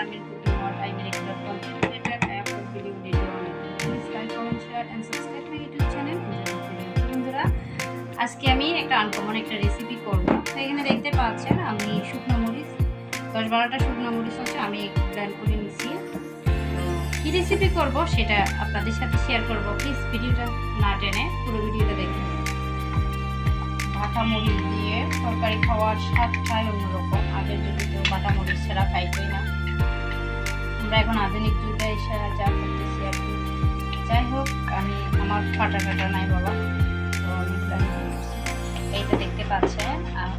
video on Please like, comment, share and subscribe my YouTube channel. আজকে আমি একটা uncommon একটা রেসিপি করব। তো এখানে দেখতে পাচ্ছেন আমি শুকনো মরিচ দশ বারোটা শুকনো মরিচ হচ্ছে আমি ব্র্যান্ড করে তো কী রেসিপি করব সেটা আপনাদের সাথে শেয়ার করব। প্লিজ ভিডিওটা না টেনে পুরো ভিডিওটা দেখুন। বাটা মরিচ দিয়ে তরকারি খাওয়ার স্বাদটাই অন্যরকম। আগের জন্য তো বাটা মরিচ ছাড়া খাইতই না আমরা এখন আধুনিক যুগে এসে যা করতেছি আর কি। যাই হোক, আমি, আমার ফাটা ফাটা নাই বাবা। তো আমি এইটা দেখতে পাচ্ছেন। আর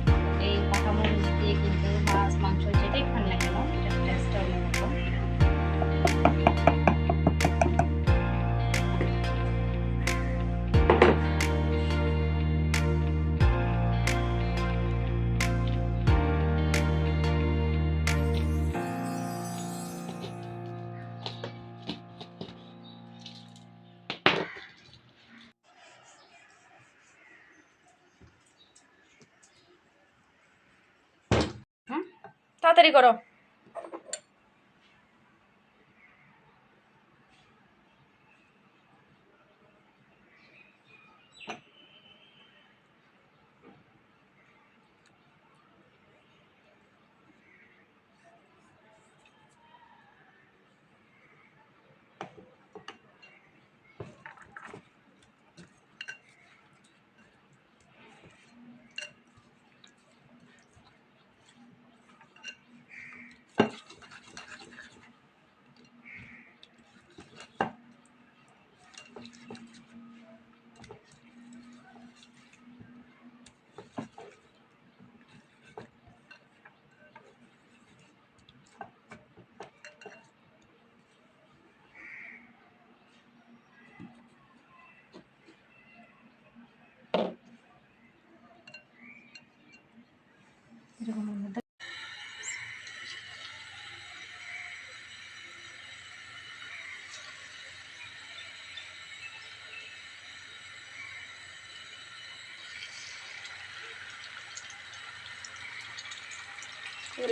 তাড়াতাড়ি করো।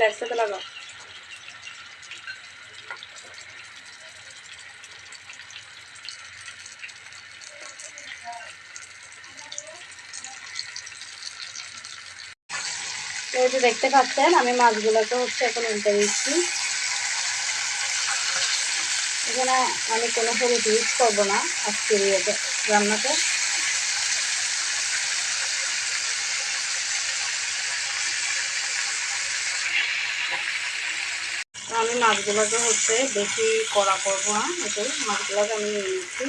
একসাথে লাগাও। তো দেখতে পাচ্ছেন, আমি মাছগুলোকে হচ্ছে এখন উল্টে দিচ্ছি। এখানে আমি কোনো হলুদ ইউজ করব না আজকের রান্নাতে। আমি মাছগুলোকে হচ্ছে বেশি কড়া করব না এটাই মাছগুলোকে আমি নিয়ে নিচ্ছি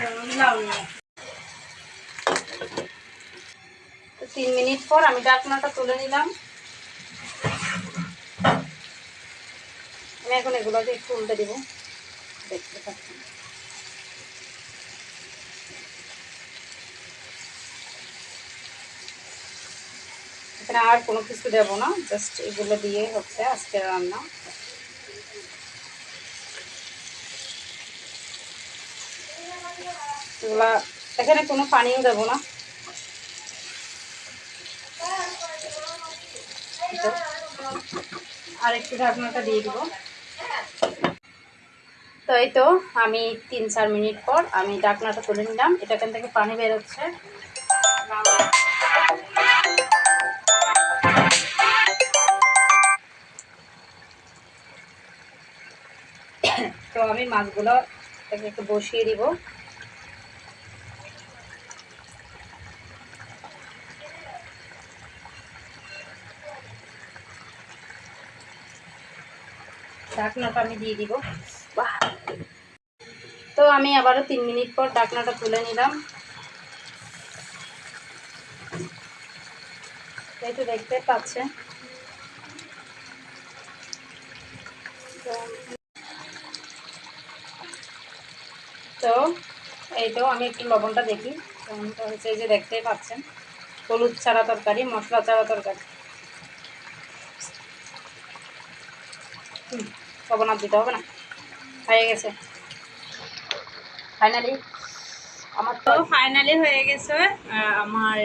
লাউ নিয়ে তো তিন মিনিট পর আমি ডাকনাটা তুলে নিলাম। আমি এখন এগুলোকে একটু উল্টে দিব। দেখতে পাচ্ছি এখানে আর কোনো কিছু দেবো না, জাস্ট এগুলো দিয়ে হচ্ছে আজকে রান্না। এগুলা, এখানে কোনো পানিও দেবো না। আর একটু ঢাকনাটা দিয়ে দিব। তো এই তো, আমি তিন চার মিনিট পর আমি ঢাকনাটা তুলে নিলাম। এটা এখান থেকে পানি বেরোচ্ছে। তো আমি মাছগুলো একটু বসিয়ে দিব। ঢাকনাটা আমি দিয়ে দিব। বাহ! তো আমি আবারও তিন মিনিট পর ঢাকনাটা তুলে নিলাম। তো দেখতে পাচ্ছেন? তো এই তো আমি একটু লবণটা দেখি। লবণটা হচ্ছে এই যে দেখতেই পাচ্ছেন। হলুদ ছাড়া তরকারি মশলা ছাড়া তরকারি। হুম, লবণ আর দিতে হবে না। হয়ে গেছে। ফাইনালি আমার তো ফাইনালি হয়ে গেছে আমার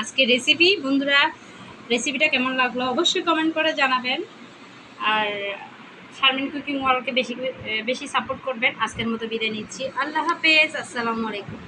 আজকে রেসিপি বন্ধুরা রেসিপিটা কেমন লাগল অবশ্যই কমেন্ট করে জানাবেন। আর শারমিন কুকিং ওয়ার্ল্ডকে বেশি বেশি সাপোর্ট করবেন। আজকের মতো বিদায় নিচ্ছি। আল্লাহ হাফেজ, আসসালামু আলাইকুম।